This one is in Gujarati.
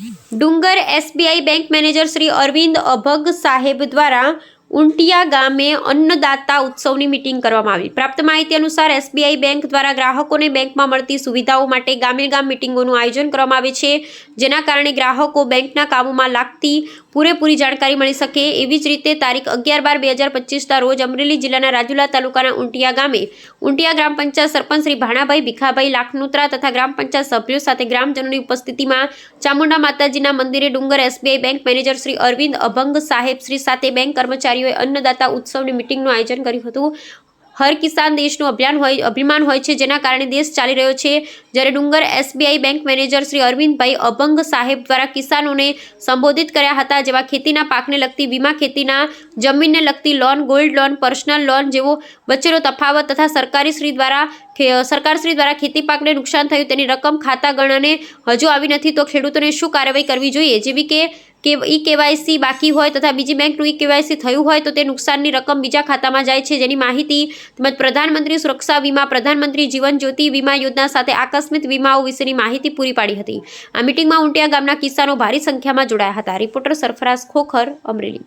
Dungar SBI bank manager Shri Arvind Abhang સાહેબ દ્વારા ઉંટિયા ગામે અન્નદાતા ઉત્સવની મીટિંગ કરવામાં આવી. પ્રાપ્ત માહિતી અનુસાર એસબીઆઈ બેંક દ્વારા ગ્રાહકોને બેંકમાં મળતી સુવિધાઓ માટે ગામે ગામ મીટિંગોનું આયોજન કરવામાં આવે છે, જેના કારણે ગ્રાહકો બેંકના કામોમાં લાગતી પૂરેપૂરી જાણકારી મળી શકે એવી જ રીતે તારીખ અગિયાર બાર બે હજાર પચીસના રોજ અમરેલી જિલ્લાના રાજુલા તાલુકાના ઉંટિયા ગામે ઉંટિયા ગ્રામ પંચાયત સરપંચ શ્રી ભાણાભાઈ ભીખાભાઈ લાખનુત્રા તથા ગ્રામ પંચાયત સભ્યો સાથે ગ્રામજનોની ઉપસ્થિતિમાં ચામુંડા માતાજીના મંદિરે Dungar SBI bank manager Shri Arvind Abhang સાહેબ શ્રી સાથે બેંક કર્મચારીઓએ અન્નદાતા ઉત્સવની મિટિંગનું આયોજન કર્યું હતું. હર કિસાન દેશનું અભિયાન હોય, અભિમાન હોય છે, જેના કારણે દેશ ચાલી રહ્યો છે. જ્યારે Dungar SBI bank manager Shri Arvindbhai Abhang સાહેબ દ્વારા કિસાનોને સંબોધિત કર્યા હતા, જેવા ખેતીના પાકને લગતી, વીમા ખેતીના, જમીનને લગતી loan, gold loan, personal loan જેવો વચ્ચેનો તફાવત તથા સરકારી શ્રી દ્વારા સરકારશ્રી દ્વારા ખેતી પાકને નુકસાન થયું તેની રકમ ખાતા ગણને હજુ આવી નથી, તો ખેડૂતોને શું કાર્યવાહી કરવી જોઈએ? જેવી કે કે ઈ કેવાયસી બાકી હોય તથા બીજી બેંકનું ઈ કેવાયસી થયું હોય તો તે નુકસાનની રકમ બીજા ખાતામાં જાય છે. જેની માહિતી તેમજ પ્રધાનમંત્રી સુરક્ષા વીમા, પ્રધાનમંત્રી જીવન જ્યોતિ વીમા યોજના સાથે આકસ્મિક વીમાઓ વિશેની માહિતી પૂરી પાડી હતી. આ મિટિંગમાં ઉંટિયા ગામના કિસાનો ભારી સંખ્યામાં જોડાયા હતા. રિપોર્ટર સરફરાઝ ખોખર, અમરેલી.